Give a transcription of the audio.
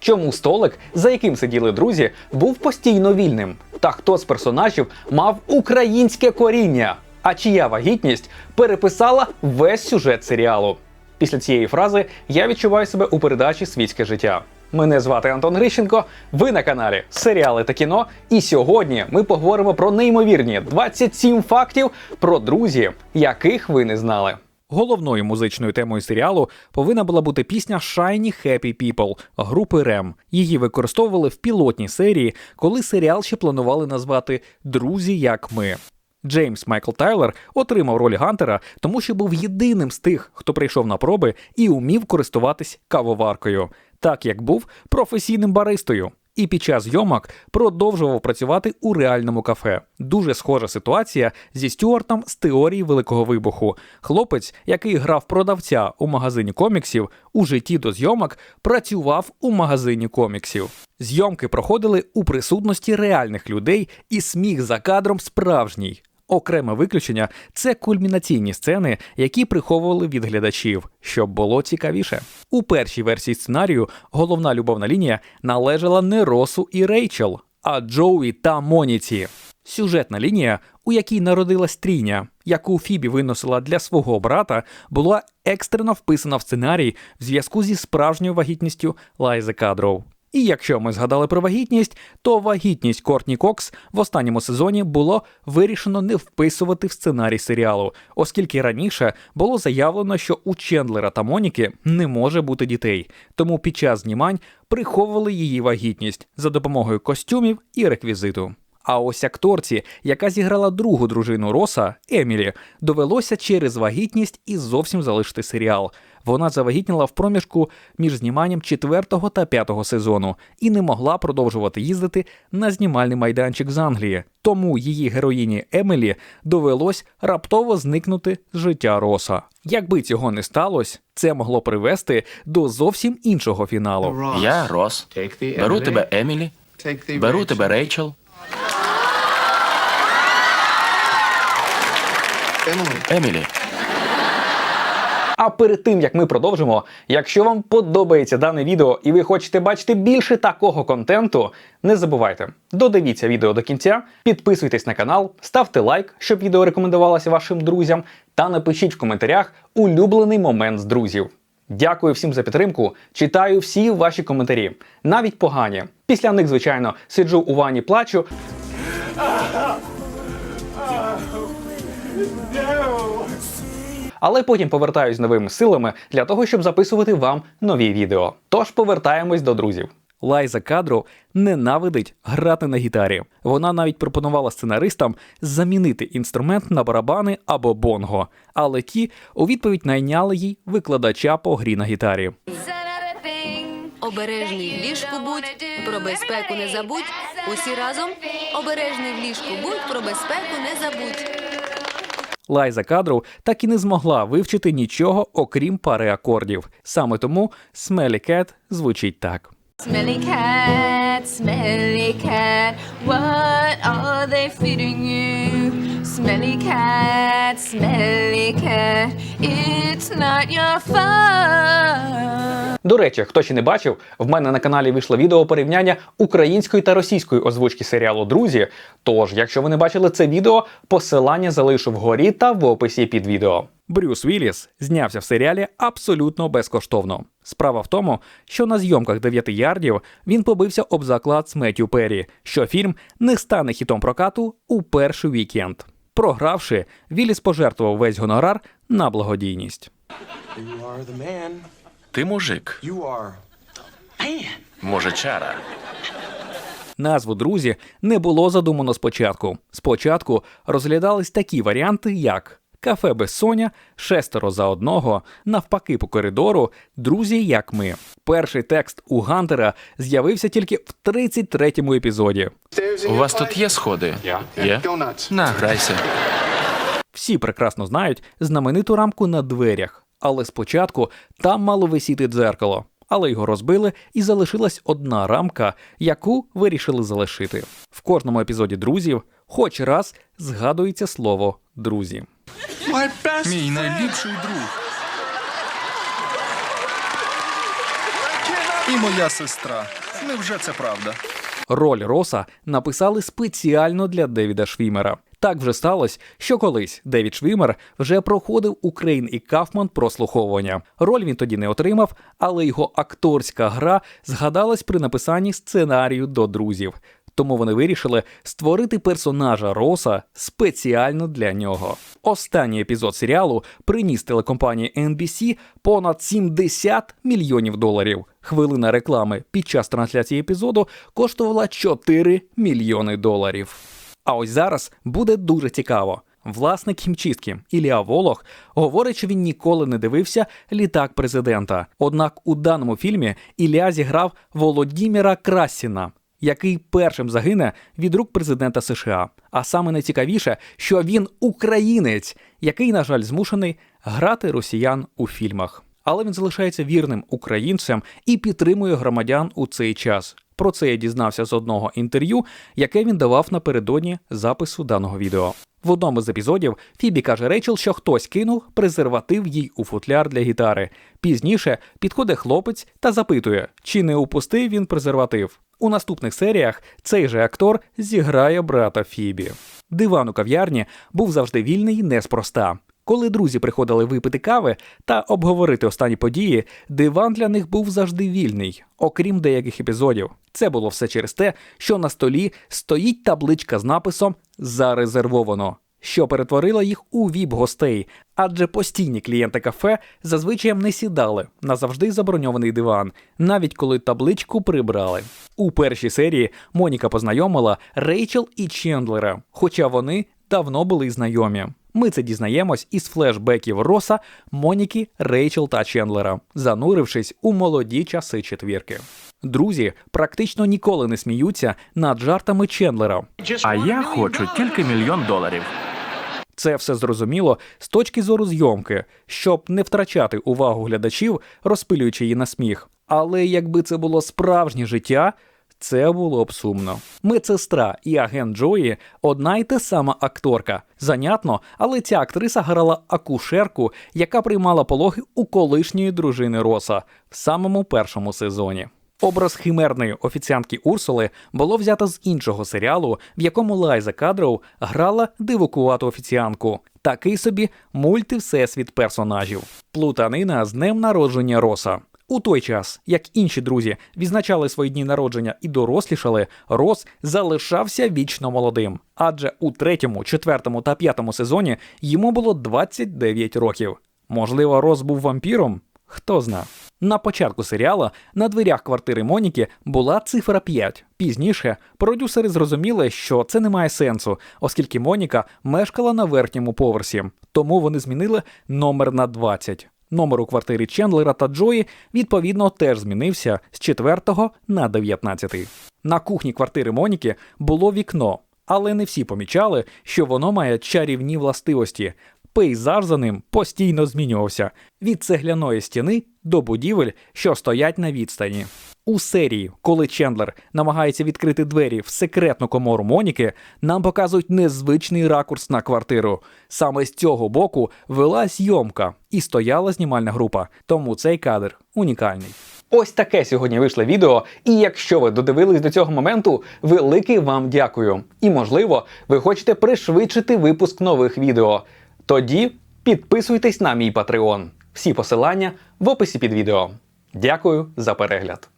Чому столик, за яким сиділи друзі, був постійно вільним? Та хто з персонажів мав українське коріння? А чия вагітність переписала весь сюжет серіалу? Після цієї фрази я відчуваю себе у передачі Світське життя. Мене звати Антон Грищенко. Ви на каналі Серіали та кіно. І сьогодні ми поговоримо про неймовірні 27 фактів про друзів, яких ви не знали. Головною музичною темою серіалу повинна була бути пісня Shiny Happy People групи Рем. Її використовували в пілотній серії, коли серіал ще планували назвати Друзі як ми. Джеймс Майкл Тайлер отримав роль Гантера, тому що був єдиним з тих, хто прийшов на проби і умів користуватись кавоваркою, так як був професійним баристою. І під час зйомок продовжував працювати у реальному кафе. Дуже схожа ситуація зі Стюартом з теорії Великого вибуху. Хлопець, який грав продавця у магазині коміксів, у житті до зйомок працював у магазині коміксів. Зйомки проходили у присутності реальних людей, і сміх за кадром справжній. Окреме виключення це кульмінаційні сцени, які приховували від глядачів, щоб було цікавіше. У першій версії сценарію головна любовна лінія належала не Росу і Рейчел, а Джоуі та Моніці. Сюжетна лінія, у якій народилась трійня, яку Фібі виносила для свого брата, була екстрено вписана в сценарій в зв'язку зі справжньою вагітністю Лайзи Кадроу. І якщо ми згадали про вагітність, то вагітність Кортні Кокс в останньому сезоні було вирішено не вписувати в сценарій серіалу, оскільки раніше було заявлено, що у Чендлера та Моніки не може бути дітей, тому під час знімань приховували її вагітність за допомогою костюмів і реквізиту. А ось акторці, яка зіграла другу дружину Роса Емілі, довелося через вагітність і зовсім залишити серіал. Вона завагітніла в проміжку між зніманням четвертого та п'ятого сезону і не могла продовжувати їздити на знімальний майданчик з Англії. Тому її героїні Емілі довелось раптово зникнути з життя Роса. Якби цього не сталося, це могло привести до зовсім іншого фіналу. Я Рос. Беру тебе Емілі, беру тебе Рейчел. Емілі, А перед тим як ми продовжимо, якщо вам подобається дане відео і ви хочете бачити більше такого контенту, не забувайте, додивіться відео до кінця, підписуйтесь на канал, ставте лайк, щоб відео рекомендувалося вашим друзям, та напишіть в коментарях улюблений момент з друзів. Дякую всім за підтримку. Читаю всі ваші коментарі, навіть погані. Після них, звичайно, сиджу у ванні, плачу. Але потім повертаюсь новими силами для того, щоб записувати вам нові відео. Тож повертаємось до друзів. Лайза Кадро ненавидить грати на гітарі. Вона навіть пропонувала сценаристам замінити інструмент на барабани або бонго, але ті у відповідь найняли їй викладача по грі на гітарі. Обережний в ліжку будь, про безпеку не забудь. Усі разом. Обережний в ліжку будь, про безпеку не забудь. Лайза кадру так і не змогла вивчити нічого, окрім пари акордів. Саме тому Smelly Cat звучить так. Smelly cat, smelly cat, what are they feeding you? Smelly cat, smelly cat, it's not your fault. До речі, хто ще не бачив, в мене на каналі вийшло відео порівняння української та російської озвучки серіалу Друзі. Тож, якщо ви не бачили це відео, посилання залишу вгорі та в описі під відео. Брюс Вілліс знявся в серіалі абсолютно безкоштовно. Справа в тому, що на зйомках 9 ярдів він побився об заклад з Меттю Перрі, що фільм не стане хітом прокату у перший вікенд. Програвши, Вілліс пожертвував весь гонорар на благодійність. You are the man. ти мужик. You are. Мужичара. Назву друзі не було задумано спочатку. Спочатку розглядались такі варіанти, як кафе без соня, шестеро за одного, навпаки по коридору, друзі, як ми. Перший текст у Гантера з'явився тільки в 33-му епізоді. У вас тут є сходи? Є? Награйся. Всі прекрасно знають знамениту рамку на дверях, але спочатку там мало висіти дзеркало. Але його розбили і залишилась одна рамка, яку вирішили залишити. В кожному епізоді друзів хоч раз згадується слово друзі. Мій найліпший друг. і моя сестра. Невже це правда? Роль Роса написали спеціально для Девіда Швімера. Так вже сталося, що колись Девід Швімер вже проходив у Крейн і Кафман прослуховування. Роль він тоді не отримав, але його акторська гра згадалась при написанні сценарію до друзів. Тому вони вирішили створити персонажа Роса спеціально для нього. Останній епізод серіалу приніс телекомпанії NBC понад 70 мільйонів доларів. Хвилина реклами під час трансляції епізоду коштувала 4 мільйони доларів. А ось зараз буде дуже цікаво. Власник хімчистки Ілля Волох говорить, що він ніколи не дивився літак президента. Однак у даному фільмі Ілля зіграв Володіміра Красіна, який першим загине від рук президента США. А саме найцікавіше, що він українець, який, на жаль, змушений грати росіян у фільмах. Але він залишається вірним українцем і підтримує громадян у цей час. Про це я дізнався з одного інтерв'ю, яке він давав напередодні запису даного відео. В одному з епізодів Фібі каже Рейчел, що хтось кинув презерватив їй у футляр для гітари. Пізніше підходить хлопець та запитує, чи не упустив він презерватив. У наступних серіях цей же актор зіграє брата Фібі. Диван у кав'ярні був завжди вільний неспроста. Коли друзі приходили випити кави та обговорити останні події, диван для них був завжди вільний, окрім деяких епізодів. Це було все через те, що на столі стоїть табличка з написом Зарезервовано, що перетворило їх у віп-гостей, адже постійні клієнти кафе зазвичай не сідали на завжди заброньований диван, навіть коли табличку прибрали. У першій серії Моніка познайомила Рейчел і Чендлера, хоча вони давно були знайомі. Ми це дізнаємось із флешбеків Роса, Моніки, Рейчел та Чендлера, занурившись у молоді часи четвірки. Друзі практично ніколи не сміються над жартами Чендлера. А я хочу тільки мільйон доларів. Це все зрозуміло з точки зору зйомки, щоб не втрачати увагу глядачів, розпилюючи її на сміх. Але якби це було справжнє життя, це було б сумно. Медсестра і агент Джої одна й та сама акторка. Занятно, але ця актриса грала акушерку, яка приймала пологи у колишньої дружини Роса в самому першому сезоні. Образ химерної офіціантки Урсули було взято з іншого серіалу, в якому Лайза Кадроу грала дивокувату офіціантку. Такий собі мультивсесвіт персонажів. Плутанина з днем народження Роса. У той час, як інші друзі відзначали свої дні народження і дорослішали, Рос залишався вічно молодим. Адже у третьому, четвертому та п'ятому сезоні йому було 29 років. Можливо, Рос був вампіром? Хто зна. На початку серіала на дверях квартири Моніки була цифра 5. Пізніше продюсери зрозуміли, що це не має сенсу, оскільки Моніка мешкала на верхньому поверсі. Тому вони змінили номер на 20. Номер у квартирі Чендлера та Джої відповідно теж змінився з 4 на 19. На кухні квартири Моніки було вікно, але не всі помічали, що воно має чарівні властивості. Пейзаж за ним постійно змінювався від цегляної стіни до будівель, що стоять на відстані. У серії, коли Чендлер намагається відкрити двері в секретну комору Моніки, нам показують незвичний ракурс на квартиру. Саме з цього боку вела зйомка і стояла знімальна група, тому цей кадр унікальний. Ось таке сьогодні вийшло відео. І якщо ви додивились до цього моменту, велике вам дякую. І можливо, ви хочете пришвидшити випуск нових відео. Тоді підписуйтесь на мій Patreon. Всі посилання в описі під відео. Дякую за перегляд.